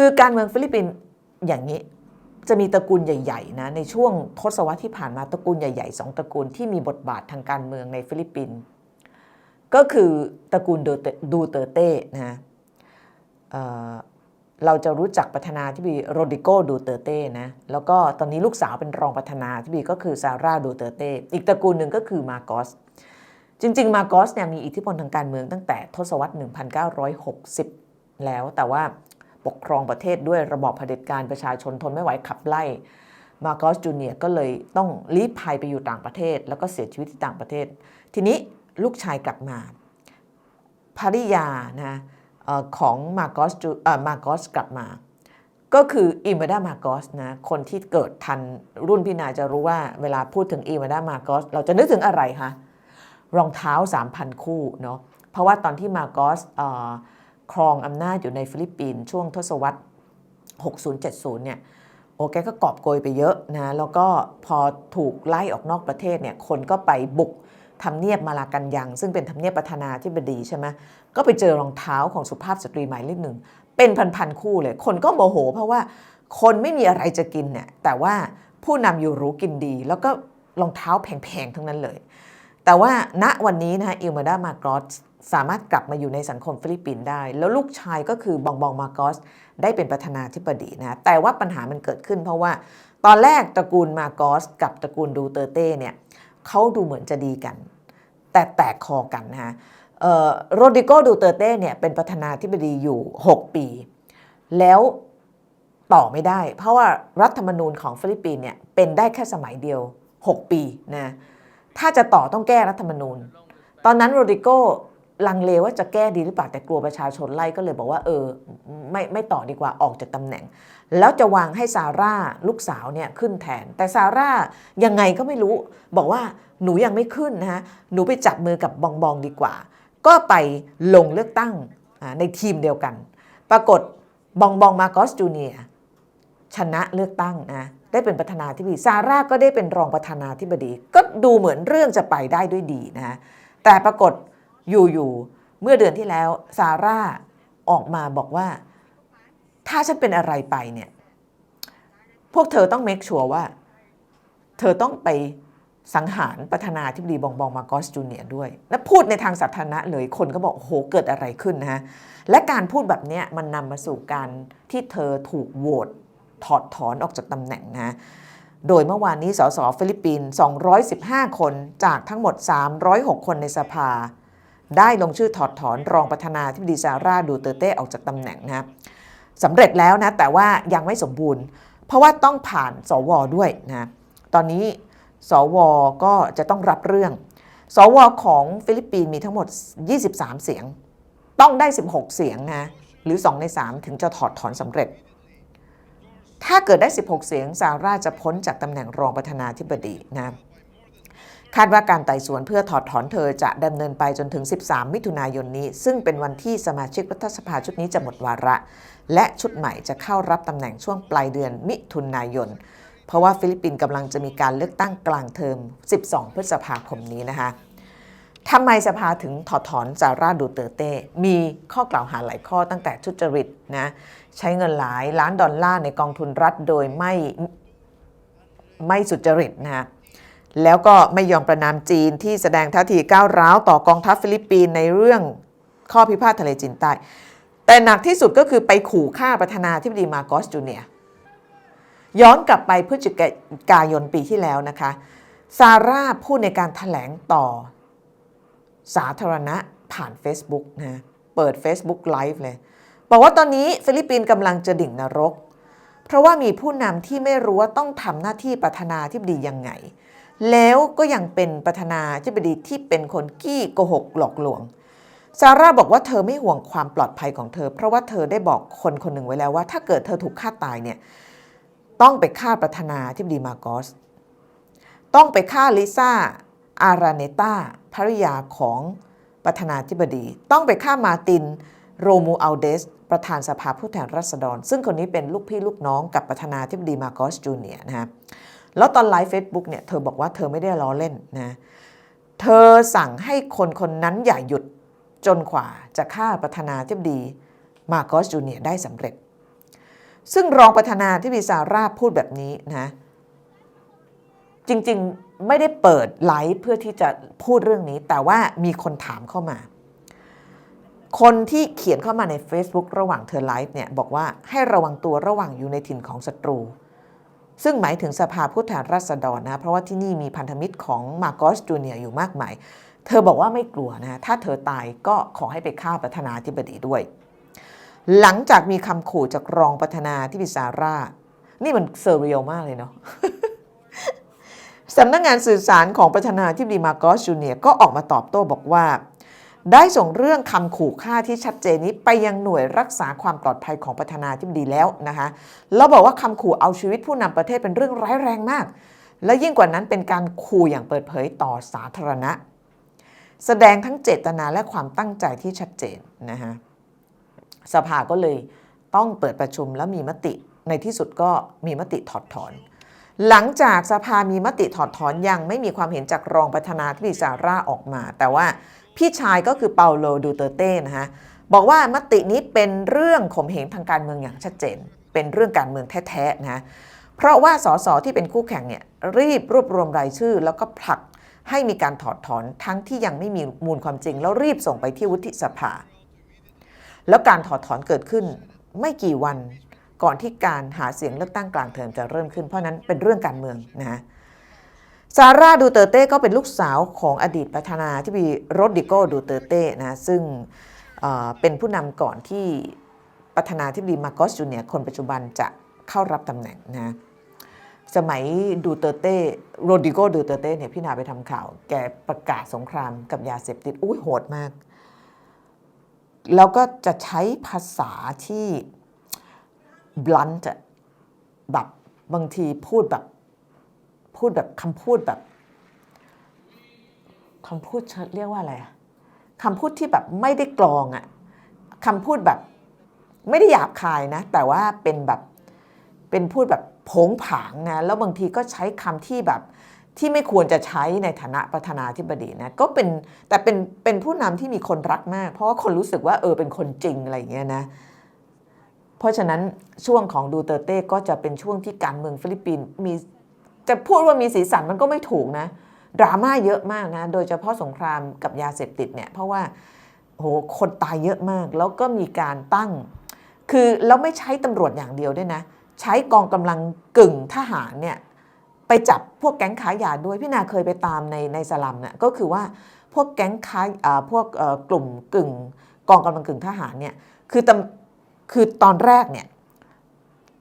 คือการเมืองฟิลิปปินส์อย่างนี้จะมีตระกูลใหญ่ๆนะในช่วงทศวรรษที่ผ่านมาตระกูลใหญ่ๆสองตระกูลที่มีบทบาททางการเมืองในฟิลิปปินส์ก็คือตระกูลดูเตเต้นะเราจะรู้จักประธานาธิบดีโรดิโกดูเตเต้นะแล้วก็ตอนนี้ลูกสาวเป็นรองประธานาธิบดีก็คือซาร่าดูเตเต้อีกตระกูลหนึ่งก็คือมาโกสจริง ๆ มาโกสเนี่ยมีอิทธิพลทางการเมืองตั้งแต่ทศวรรษ 1960 แล้วแต่ว่า ปกครองประเทศด้วยระบอบเผด็จการประชาชนทนไม่ไหวขับไล่ มาโกสจูเนียก็เลยต้องลี้ภัยไปอยู่ต่างประเทศ แล้วก็เสียชีวิตที่ต่างประเทศ ทีนี้ลูกชายกลับมาภริยานะของมาโกสจูมาโกสกลับมา ก็คืออิมเบดามาโกสนะคนที่เกิดทันรุ่นพี่นาจะรู้ว่าเวลาพูดถึงอิมเบดามาโกสเราจะนึกถึงอะไรคะรองเท้า 3,000 คู่เนาะเพราะว่าตอนที่มาโกสอ ครองอำนาจอยู่ในฟิลิปปินส์ช่วงทศวรรษ 60-70 เนี่ยโอแกก็กอบโกยไปเยอะนะแล้วก็พอถูกไล่ออกนอกประเทศเนี่ยคนก็ไปบุกทำเนียบมาลากันยังซึ่งเป็นทำเนียบประธานาธิบดีใช่ไหมก็ไปเจอรองเท้าของสุภาพสตรีหมายเลขหนึ่ง เป็นพันๆคู่เลย คนก็โมโห เพราะว่าคนไม่มีอะไรจะกินเนี่ยแต่ว่าผู้นำอยู่รู้กินดี แล้วก็รองเท้าแพงๆ ทั้งนั้นเลย แต่ว่าณวันนี้นะฮะอิลมาดามากรอส สามารถกลับมาอยู่ในสังคมฟิลิปปินส์ได้ แล้วลูกชายก็คือบองบองมาโกสได้เป็นประธานาธิบดีนะแต่ว่าปัญหามันเกิดขึ้นเพราะว่า ตอนแรกตระกูลมาโกสกับตระกูลดูเตเต้เนี่ยเขาดูเหมือนจะดีกัน แต่แตกคอกันนะฮะโรดิโกดูเตเต้เนี่ยเป็นประธานาธิบดีอยู่ 6 ปี แล้วต่อไม่ได้ เพราะว่ารัฐธรรมนูญของฟิลิปปินส์เนี่ยเป็นได้แค่สมัยเดียว 6 ปีนะถ้าจะต่อต้องแก้รัฐธรรมนูญ ตอนนั้นโรดิโก ลังเลว่าจะแก้ดีหรือเปล่าแต่กลัวประชาชนไล่ก็เลยบอกว่าเออไม่ไม่ต่อดีกว่าออกจากตำแหน่ง แล้วจะวางให้ซาร่าลูกสาวเนี่ยขึ้นแทน แต่ซาร่ายังไงก็ไม่รู้ บอกว่าหนูยังไม่ขึ้นนะฮะหนูไปจับมือกับบองบองดีกว่า ก็ไปลงเลือกตั้งในทีมเดียวกัน ปรากฏบองบองมาโกสจูเนียชนะเลือกตั้งนะได้เป็นประธานาธิบดีซาร่าก็ได้เป็นรองประธานาธิบดี ก็ดูเหมือนเรื่องจะไปได้ด้วยดีนะแต่ปรากฏ อยู่ๆเมื่อเดือนที่แล้วซาร่าออกมาบอกว่า ถ้าฉันเป็นอะไรไปเนี่ยพวกเธอต้องเมคชัวร์ว่า เธอต้องไปสังหารประธานาธิบดีบองบองมาโกสจูเนียด้วย และพูดในทางสาธารณะเลยคนก็บอกโอ้โหเกิดอะไรขึ้นนะฮะ และการพูดแบบนี้มันนำมาสู่การที่เธอถูกโหวตถอดถอนออกจากตำแหน่งนะ โดยเมื่อวานนี้สสฟิลิปปินส์215 คนจากทั้งหมด 306 คนในสภา ได้ลงชื่อถอดถอนรองประธานาธิบดีซาร่าดูเตเต้ออกจากตำแหน่งนะสำเร็จแล้วนะแต่ว่ายังไม่สมบูรณ์ เพราะว่าต้องผ่านสวด้วยนะตอนนี้สวก็จะต้องรับเรื่อง สวของฟิลิปปินส์มีทั้งหมด 23 เสียง ต้องได้ 16 เสียงนะหรือ 2 ใน 3 ถึงจะถอดถอนสำเร็จ ถ้าเกิดได้ 16 เสียงซาร่าจะพ้นจากตำแหน่งรองประธานาธิบดีนะ คาดว่าการไต่สวนเพื่อถอดถอนเธอจะดำเนินไปจนถึง 13 มิถุนายนนี้ ซึ่งเป็นวันที่สมาชิกรัฐสภาชุดนี้จะหมดวาระ และชุดใหม่จะเข้ารับตำแหน่งช่วงปลายเดือนมิถุนายน เพราะว่าฟิลิปปินส์กำลังจะมีการเลือกตั้งกลางเทอม 12 พฤษภาคมนี้นะคะทำไมสภาถึงถอดถอนซาร่าดูเตเต้ มีข้อกล่าวหาหลายข้อตั้งแต่ทุจริตนะ ใช้เงินหลายล้านดอลลาร์ในกองทุนรัฐโดยไม่ไม่สุจริตนะ แล้วก็ไม่ยอมประนามจีนที่แสดงท่าทีก้าวร้าวต่อกองทัพฟิลิปปินส์ในเรื่องข้อพิพาททะเลจีนใต้ แต่หนักที่สุดก็คือไปขู่ฆ่าประธานาธิบดีมาโกสจูเนียย้อนกลับไปพฤศจิกายนปีที่แล้วนะคะ ซาร่าพูดในการถแถลงต่อสาธารณะผ่าน Facebook นะเปิด Facebook Live เลย บอกว่าตอนนี้ฟิลิปปินส์กำลังจะดิ่งนรก เพราะว่ามีผู้นำที่ไม่รู้ว่าต้องทำหน้าที่ประธานาธิบดียังไง แล้วก็ยังเป็นประธานาธิบดีที่เป็นคนกี้โกหกหลอกลวง ซาร่าบอกว่าเธอไม่ห่วงความปลอดภัยของเธอ เพราะว่าเธอได้บอกคนคนหนึ่งไว้แล้วว่า ถ้าเกิดเธอถูกฆ่าตายเนี่ยต้องไปฆ่าประธานาธิบดีมาโกส ต้องไปฆ่าลิซ่าอาราเนตาภริยาของประธานาธิบดี ต้องไปฆ่ามาตินโรมูอัลเดส ประธานสภาผู้แทนราษฎร ซึ่งคนนี้เป็นลูกพี่ลูกน้องกับประธานาธิบดีมาโกสจูเนียนะฮะ แล้วตอนไลฟ์เฟซบุ๊กเนี่ยเธอบอกว่าเธอไม่ได้ล้อเล่นนะเธอสั่งให้คนคนนั้นอย่าหยุดจนกว่าจะฆ่าประธานาธิบดีมาโกสจูเนียได้สำเร็จ ซึ่งรองประธานาธิบดีซาร่าพูดแบบนี้นะจริงๆไม่ได้เปิดไลฟ์เพื่อที่จะพูดเรื่องนี้ แต่ว่ามีคนถามเข้ามา คนที่เขียนเข้ามาใน Facebook ระหว่างเธอไลฟ์เนี่ยบอกว่าให้ระวังตัวระหว่างอยู่ในถิ่นของศัตรู ซึ่งหมายถึงสภาผู้แทนราษฎรนะเพราะว่าที่นี่มีพันธมิตรของมาโกสจูเนียอยู่มากมาย เธอบอกว่าไม่กลัวนะถ้าเธอตายก็ขอให้ไปฆ่าประธานาธิบดีด้วย หลังจากมีคำขู่จากรองประธานาธิบดีซาร่า นี่มันเซอร์เรียลมากเลยเนาะสำนักงงานสื่อสารของประธานาธิบดีมาโกสจูเนียก็ออกมาตอบโต้บอกว่า ได้ส่งเรื่องคำขู่ฆ่าที่ชัดเจนนี้ไปยังหน่วยรักษาความปลอดภัยของประธานาธิบดีแล้วนะคะแล้วบอกว่าคำขู่เอาชีวิตผู้นำประเทศเป็นเรื่องร้ายแรงมาก และยิ่งกว่านั้นเป็นการขู่อย่างเปิดเผยต่อสาธารณะ แสดงทั้งเจตนาและความตั้งใจที่ชัดเจนนะคะสภาก็เลยต้องเปิดประชุมแล้วมีมติในที่สุดก็มีมติถอดถอน หลังจากสภามีมติถอดถอนยังไม่มีความเห็นจากรองประธานาธิบดีซาร่าออกมา แต่ว่า พี่ชายก็คือเปาโลดูเตอร์เต้นะคะบอกว่ามตินี้เป็นเรื่องข่มเหงทางการเมืองอย่างชัดเจน เป็นเรื่องการเมืองแท้ๆนะเพราะว่าสสที่เป็นคู่แข่งเนี่ยรีบรวบรวมรายชื่อ แล้วก็ผลักให้มีการถอดถอนทั้งที่ยังไม่มีมูลความจริง แล้วรีบส่งไปที่วุฒิสภา แล้วการถอดถอนเกิดขึ้นไม่กี่วันก่อนที่การหาเสียงเลือกตั้งกลางเทอมจะเริ่มขึ้นเพราะนั้นเป็นเรื่องการเมืองนะ ซาร่าดูเตอร์เต้ก็เป็นลูกสาวของอดีตประธานาธิบดีโรดริโกดูเตอร์เต้นะซึ่งเเป็นผู้นำก่อนที่ประธานาธิบดีมาโกสจูเนียคนปัจจุบันจะเข้ารับตำแหน่งนะสมัยดูเตอร์เต้โรดิโกดูเตอร์เต้เนี่ยพี่นาไปทำข่าว แกประกาศสงครามกับยาเสพติดอุ้ยโหดมาก แล้วก็จะใช้ภาษาที่ blunt อะแบบบางทีพูดแบบ พูดแบบคำพูดแบบคำพูดเรียกว่าอะไรคำพูดที่แบบไม่ได้กรองอะคำพูดแบบไม่ได้หยาบคายนะ แต่ว่าเป็นแบบเป็นพูดแบบผงผางนะแล้วบางทีก็ใช้คำที่แบบที่ไม่ควรจะใช้ในฐานะประธานาธิบดีนะก็เป็นแต่เป็นเป็นผู้นำที่มีคนรักมาก เพราะว่าคนรู้สึกว่าเออเป็นคนจริงอะไรอย่างเงี้ยนะเพราะฉะนั้นช่วงของดูเตอร์เต้ก็จะเป็นช่วงที่การเมืองฟิลิปปินส์มี จะพูดว่ามีสีสันมันก็ไม่ถูกนะ ดราม่าเยอะมากนะ โดยเฉพาะสงครามกับยาเสพติดเนี่ย เพราะว่าโหคนตายเยอะมาก แล้วก็มีการตั้ง คือแล้วไม่ใช้ตำรวจอย่างเดียวด้วยนะ ใช้กองกำลังกึ่งทหารเนี่ยไปจับพวกแก๊งค้ายาด้วย พี่นาเคยไปตามในในสลัมเนี่ยก็คือว่าพวกแก๊งค้าอ่าพวกกลุ่มกึ่ง กองกำลังกึ่งทหารเนี่ยคือตคือตอนแรกเนี่ย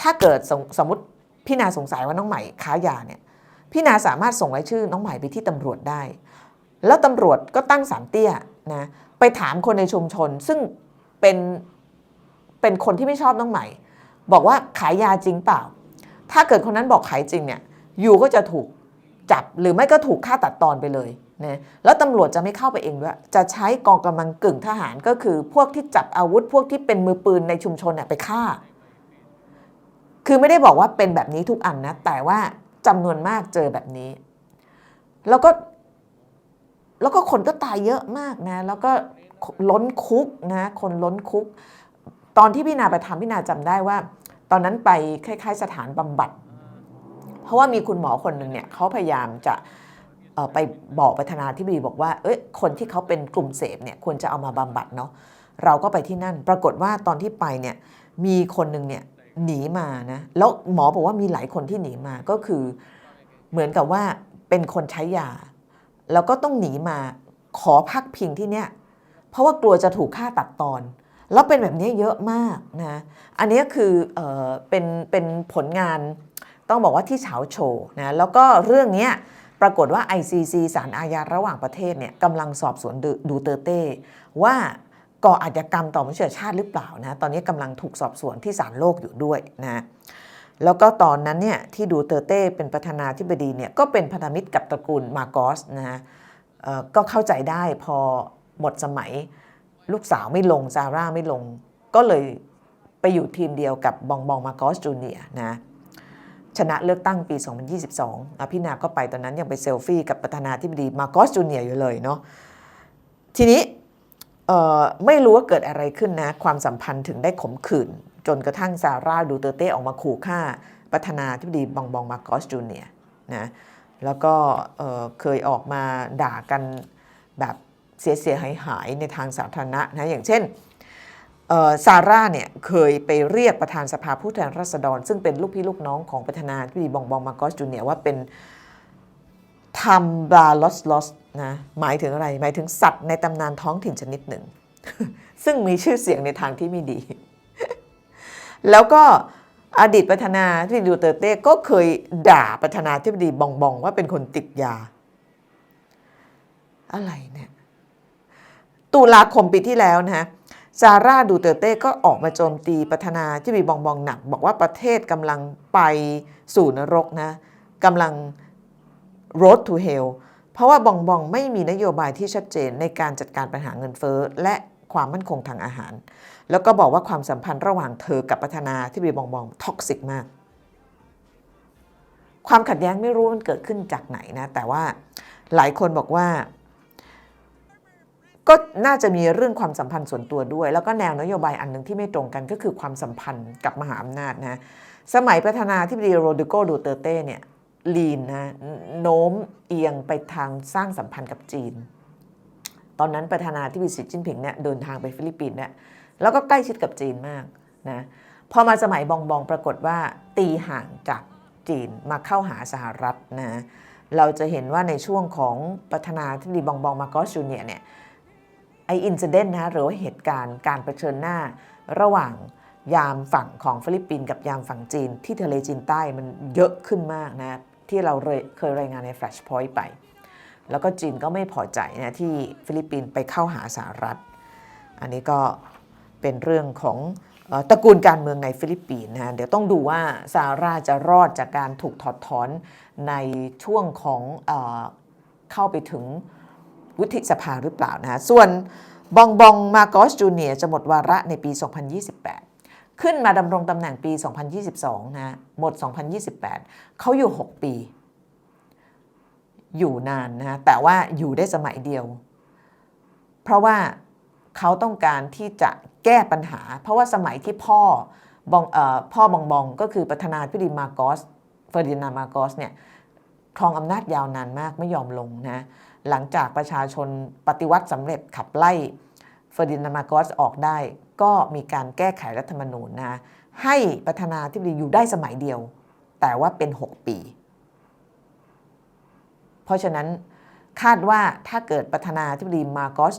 ถ้าเกิดสมสมมติ พี่นาสงสัยว่าน้องใหม่ค้ายาเนี่ยพี่นาสามารถส่งรายชื่อน้องใหม่ไปที่ตำรวจได้ แล้วตำรวจก็ตั้งสามเตี้ยนะไปถามคนในชุมชน ซึ่งเป็นเป็นคนที่ไม่ชอบน้องใหม่ บอกว่าขายยาจริงเปล่า ถ้าเกิดคนนั้นบอกขายจริงเนี่ยอยู่ก็จะถูกจับหรือไม่ก็ถูกฆ่าตัดตอนไปเลยนะแล้วตำรวจจะไม่เข้าไปเองด้วยจะใช้กองกำลังกึ่งทหารก็คือพวกที่จับอาวุธพวกที่เป็นมือปืนในชุมชนเนี่ยไปฆ่า คือไม่ได้บอกว่าเป็นแบบนี้ทุกอันนะ แต่ว่าจำนวนมากเจอแบบนี้ แล้วก็แล้วก็คนก็ตายเยอะมากนะ แล้วก็ล้นคุกนะ คนล้นคุก ตอนที่พี่นาไปทำพี่นาจำได้ว่า ตอนนั้นไปคล้ายๆ สถานบำบัด เพราะว่ามีคุณหมอคนหนึ่งเนี่ยเขาพยายามจะไปบอกประธานาธิบดีบอกว่า เอ้ย คนที่เขาเป็นกลุ่มเสพเนี่ยควรจะเอามาบำบัดเนาะ เราก็ไปที่นั่น ปรากฏว่าตอนที่ไปเนี่ย มีคนหนึ่งเนี่ย หนีมานะแล้วหมอบอกว่ามีหลายคนที่หนีมาก็คือเหมือนกับว่าเป็นคนใช้ยา แล้วก็ต้องหนีมาขอพักพิงที่เนี่ยเพราะว่ากลัวจะถูกฆ่าตัดตอน แล้วเป็นแบบนี้เยอะมากนะอันนี้คือเออเป็นเป็นผลงานต้องบอกว่าที่เฉาโชว์นะแล้วก็เรื่องเนี้ยปรากฏว่า ICC ศาลอาญาระหว่างประเทศเนี่ยกำลังสอบสวนดูดูเตอร์เต้ว่า ก่ออาชญากรรมต่อมนุษยชาติหรือเปล่านะตอนนี้กำลังถูกสอบสวนที่ศาลโลกอยู่ด้วยนะแล้วก็ตอนนั้นเนี่ยที่ดูเตอร์เต้เป็นประธานาธิบดีเนี่ยก็เป็นพันธมิตรกับตระกูลมาโกสนะฮะก็เข้าใจได้พอหมดสมัยลูกสาวไม่ลงซาร่าไม่ลง ก็เลยไปอยู่ทีมเดียวกับบองบองมาโกสจูเนียนะชนะเลือกตั้งปี 2022อะพี่นาก็ไปตอนนั้นยังไปเซลฟี่กับประธานาธิบดีมาโกสจูเนียอยู่เลยเนาะทีนี้ ไม่รู้ว่าเกิดอะไรขึ้นนะ ความสัมพันธ์ถึงได้ขมขื่น จนกระทั่งซาร่าดูเตเต้ออกมาขู่ฆ่า ประธานาธิบดีบองบองมาโกสจูเนียนะแล้วก็เอ่อเคยออกมาด่ากันแบบเสียเสียหายหายในทางสาธารณะนะอย่างเช่นซาร่าเนี่ยเคยไปเรียกประธานสภาผู้แทนราษฎร ซึ่งเป็นลูกพี่ลูกน้องของประธานาธิบดีบองบองมาโกสจูเนียว่าเป็นทำบลาลอสลอส นะหมายถึงอะไรหมายถึงสัตว์ในตำนานท้องถิ่นชนิดหนึ่ง ซึ่งมีชื่อเสียงในทางที่ไม่ดี แล้วก็อดีตประธานาธิบดีดูเตเต้ก็เคยด่าประธานาธิบดีบองบองว่าเป็นคนติดยา อะไรเนี่ย ตุลาคมปีที่แล้วนะฮะซาร่าดูเตเต้ก็ออกมาโจมตีประธานาธิบดีบองบองหนัก บอกว่าประเทศกำลังไปสู่นรกนะกำลัง road to hell ราะว่าบองบองไม่มีนโยบายที่ชัดเจนในการจัดการปัญหาเงินเฟ้อและความมั่นคงทางอาหาร แล้วก็บอกว่าความสัมพันธ์ระหว่างเธอกับประธานาธิบดีบองบองท็อกซิกมาก ความขัดแย้งไม่รู้มันเกิดขึ้นจากไหนนะ แต่ว่าหลายคนบอกว่า ก็น่าจะมีเรื่องความสัมพันธ์ส่วนตัวด้วย แล้วก็แนวนโยบายอันหนึ่งที่ไม่ตรงกันก็คือความสัมพันธ์กับมหาอำนาจนะ สมัยประธานาธิบดีโรดิโกดูเตเต้เนี่ย ลีนนะโน้มเอียงไปทางสร้างสัมพันธ์กับจีน ตอนนั้นประธานาธิบดีสีจิ้นผิงเนี่ยเดินทางไปฟิลิปปินส์เนี่ยแล้วก็ใกล้ชิดกับจีนมากนะพอมาสมัยบองบองปรากฏว่า ตีห่างจากจีนมาเข้าหาสหรัฐนะเราจะเห็นว่าในช่วงของประธานาธิบดีบองบองมาโกสจูเนียเนี่ยไออินซิเดนต์นะหรือว่าเหตุการณ์การเผชิญหน้าระหว่างยามฝั่งของฟิลิปปินส์กับยามฝั่งจีนที่ทะเลจีนใต้มันเยอะขึ้นมากนะ ที่เราเคยรายงานใน Flash Point ไป แล้วก็จีนก็ไม่พอใจนะที่ฟิลิปปินส์ไปเข้าหาสหรัฐ อันนี้ก็เป็นเรื่องของอตระกูลการเมืองในฟิลิปปินส์นะเดี๋ยวต้องดูว่าซาร่าจะรอดจากการถูกถอดถอนในช่วงของเอเข้าไปถึงวุฒิสภาหรือเปล่านะส่วนบองบองมาโกสจูเนียจะหมดวาระในปี 2028 ขึ้นมาดำรงตำแหน่งปี 2022นะฮะหมด 2028 เขาอยู่ 6 ปี อยู่นานนะฮะแต่ว่าอยู่ได้สมัยเดียว เพราะว่าเขาต้องการที่จะแก้ปัญหา เพราะว่าสมัยที่พ่อบองอพ่อบองบองก็คือประธานาธิบดีมาโกสเฟอร์ดินานด์มาโกสเนี่ยครองอำนาจยาวนานมากไม่ยอมลงนะหลังจากประชาชนปฏิวัติสำเร็จขับไล่เฟอร์ดินานด์มาโกสออกได้ ก็มีการแก้ไขรัฐธรรมนูญนะให้ประธานาธิบดีอยู่ได้สมัยเดียว แต่ว่าเป็น 6 ปี เพราะฉะนั้นคาดว่าถ้าเกิดประธานาธิบดีมาโกส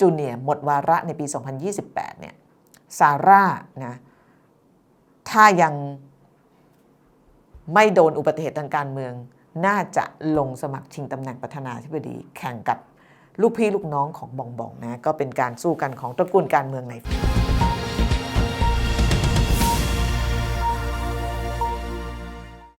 จูเนียหมดวาระในปี 2028 เนี่ยซาร่านะถ้ายังไม่โดนอุบัติเหตุทางการเมือง น่าจะลงสมัครชิงตำแหน่งประธานาธิบดีแข่งกับ ลูกพี่ลูกน้องของบองบองนะก็เป็นการสู้กันของตระกูลการเมืองใน